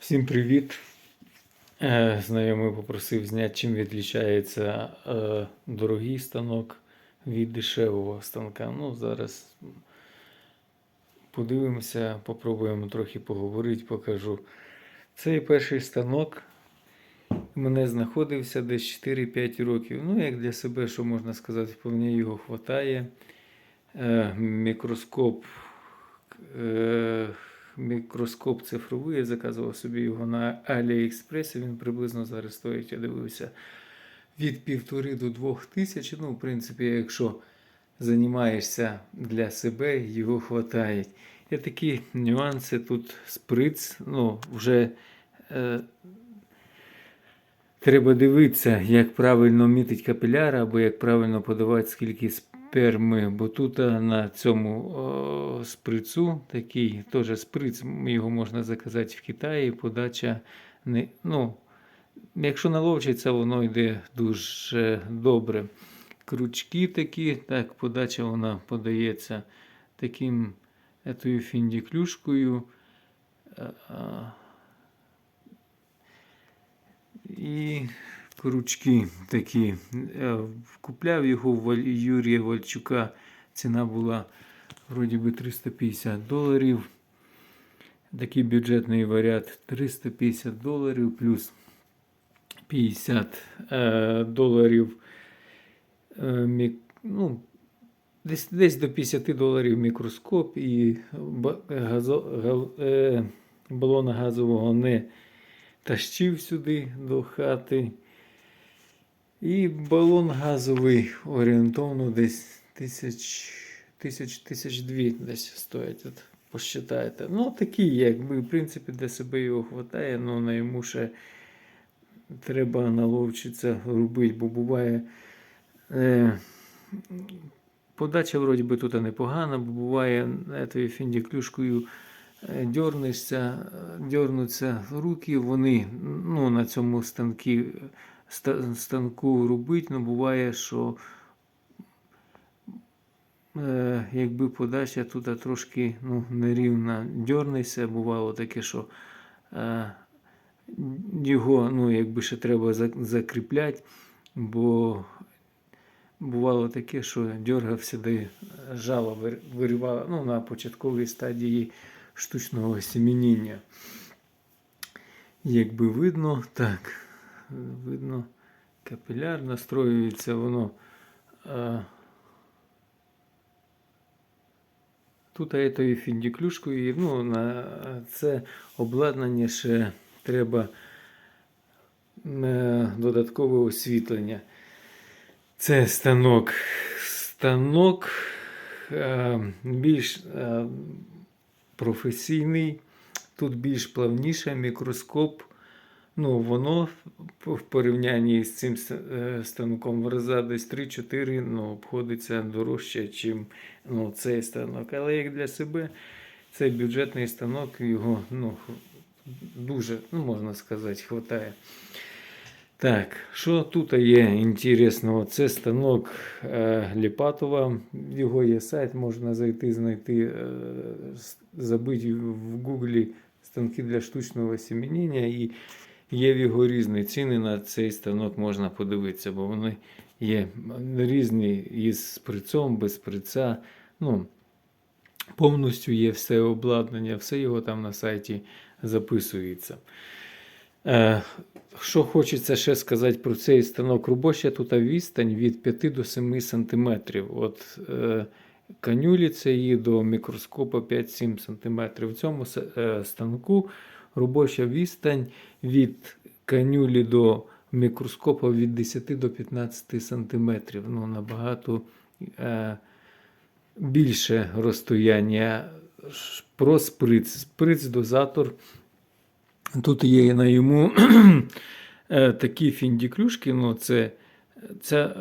Всім привіт! Е, Знайомий попросив зняти, чим відрізняється е, дорогий станок від дешевого станка. Ну, зараз подивимося, попробуємо трохи поговорити, покажу. Цей перший станок у мене знаходився десь 4-5 років. Ну, як для себе, що можна сказати, вполне його хватає. Е, Мікроскоп. Мікроскоп цифровий, я заказував собі його на Аліекспресі. Він приблизно зараз стоїть, я дивився, від півтори до двох тисяч. Ну, в принципі, якщо займаєшся для себе, його вистачає. Є такі нюанси тут сприц, ну, вже е, треба дивитися, як правильно мітить капіляр, або як правильно подавати скільки сперми. Бо тут на цьому о, сприцу такий теж сприц, його можна заказати в Китаї. Подача не, ну, якщо наловчиться, воно йде дуже добре. Крючки такі, так, подача вона подається таким етою фіндіклюшкою. А, а, І крючки такі. Е, Купляв його в Юрія Вальчука. Ціна була вроді би 350 доларів. Такий бюджетний варіант 350 доларів плюс 50 е, доларів. Е, ну, десь, десь до 50 доларів мікроскоп і газо, гал, е, балона газового не тащив сюди до хати. І балон газовий орієнтовно десь тисяч, тисяч, тисяч дві десь стоїть. От посчитайте. Ну, такий, якби, в принципі, для себе його вистачає, але на йому ще треба наловчитися робити, бо буває. Е, подача вроді би тут непогана, бо буває етою фіндіклюшкою е, дьорнешся, е, дьорнуться руки, вони ну, на цьому станки, ста- станку робить, але буває, що е, якби подача тут трошки ну, нерівна дьорнешся, бувало таке, що е, його ну, якби ще треба за- закріпляти, бо бувало таке, що дергався, де жало вир- виривало ну, на початковій стадії штучного осімініння. Якби видно, так, видно, капіляр настроюється воно. А, тут етою фіндіклюшкою, ну, на це обладнання ще треба е, додаткове освітлення. Це станок. Станок е, більш е, професійний, тут більш плавніше мікроскоп. Ну, воно в порівнянні з цим е, станком в десь 3-4 ну, обходиться дорожче, ніж ну, цей станок. Але як для себе, цей бюджетний станок його ну, дуже, ну, можна сказати, хватає. Так, що тут є інтересного? Це станок е, Ліпатова. Його є сайт, можна зайти, знайти, е, забити в Гуглі станки для штучного осімінення. І є в його різні ціни на цей станок можна подивитися, бо вони є різні із прицом, без прица. Ну, повністю є все обладнання, все його там на сайті записується. Е, що хочеться ще сказати про цей станок робоча, тут відстань від 5 до 7 см. От е, канюлі це її до мікроскопа 5-7 см. В цьому е, станку робоча відстань від канюлі до мікроскопа від 10 до 15 см. Ну, набагато е, більше розстояння. Про сприц. Сприц-дозатор. Тут є на йому е, такі фіндіклюшки, ну це. Ця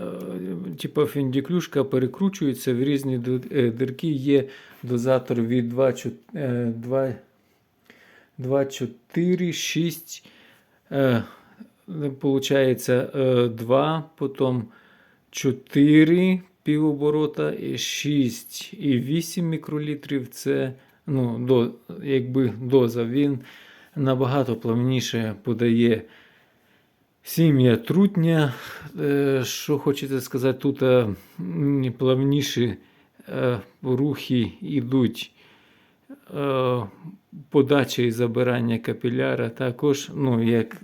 типу, фіндіклюшка перекручується в різні ду- е, дирки. Є дозатор від 2, 2, 2 4, 6. Е, Получається 2, потім 4 півоборота, і 6 і 8 мікролітрів. Це ну, до, якби доза. Він набагато плавніше подає сім'я трутня. Е, Що хочете сказати, тут е, плавніші е, рухи йдуть. Е, Подача і забирання капіляра також, ну, як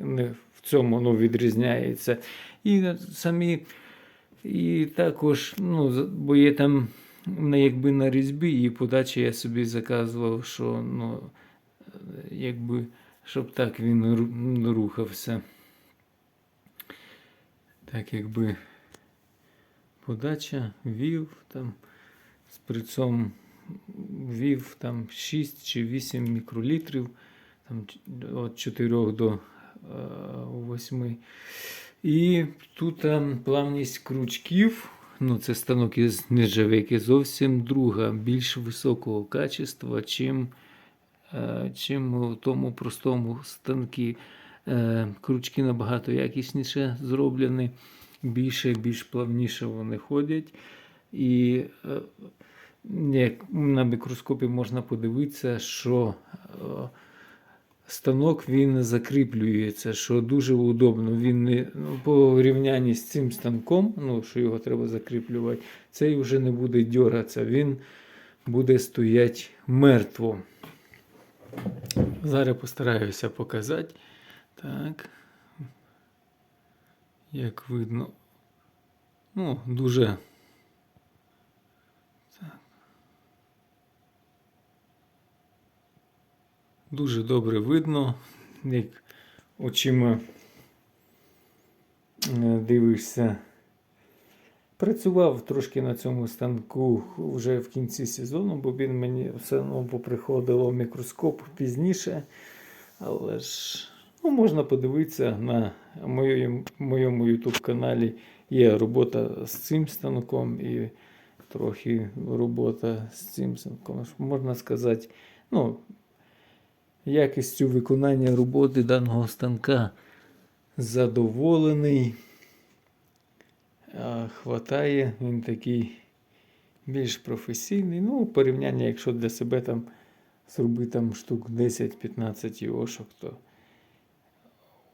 в цьому ну, відрізняється. І самі, і також, ну, бо є там ну, якби на різьбі, і подачі я собі заказував, що ну, якби, щоб так він рухався. Так, якби подача вів там з прицом вів там 6 чи 8 мікролітрів, там від 4 до е, 8. І тут там плавність крючків. Ну, це станок із нержавейки зовсім друга, більш високого качества, чим, е, чим у тому простому станкі. Е, крючки набагато якісніше зроблені, більше, більш плавніше вони ходять. І е, як на мікроскопі можна подивитися, що е, станок він закріплюється, що дуже удобно. Він не ну, по рівнянні з цим станком, ну, що його треба закріплювати, цей вже не буде дьоратися, він буде стояти мертво. Зараз постараюся показати. Так. Як видно. Ну, дуже. Дуже добре видно, як очима е, дивишся. Працював трошки на цьому станку вже в кінці сезону, бо він мені все одно поприходило в мікроскоп пізніше. Але ж ну, можна подивитися на моєму, YouTube каналі. Є робота з цим станком і трохи робота з цим станком. Можна сказати, ну, якістю виконання роботи даного станка задоволений. А, Хватає, він такий більш професійний. Ну, в порівнянні, якщо для себе там зробити там штук 10-15 йошок, то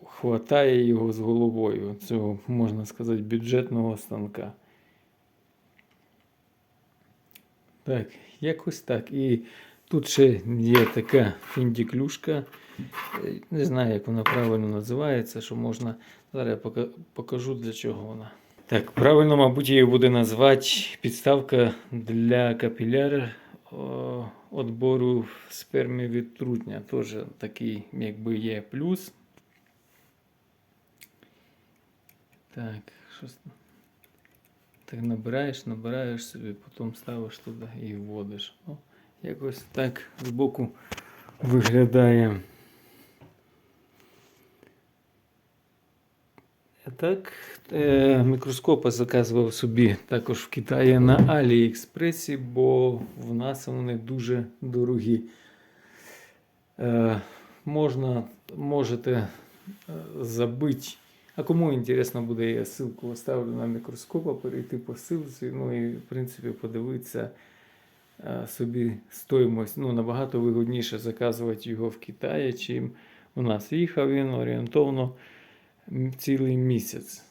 хватає його з головою цього, можна сказати, бюджетного станка. Так, якось так. І тут ще є така фіндіклюшка. Е, Не знаю, як вона правильно називається, що можна. Зараз я покажу для чого вона. Так, правильно, мабуть, її буде назвати підставка для капіляр о, отбору сперми від трутня. Теж такий, якби є плюс. Так, щось. Так набираєш, набираєш собі, потім ставиш туди і вводиш. О, якось так збоку виглядає. Так, е, мікроскопи заказував собі також в Китаї на Аліекспресі, бо в нас вони дуже дорогі. Е, можна, можете е, забити. А кому інтересно буде, я ссылку оставлю на мікроскопа, перейти по ссылці, ну і в принципі подивитися собі стоїмость. Ну, набагато вигодніше заказувати його в Китаї, чим у нас їхав він орієнтовно цілий місяць.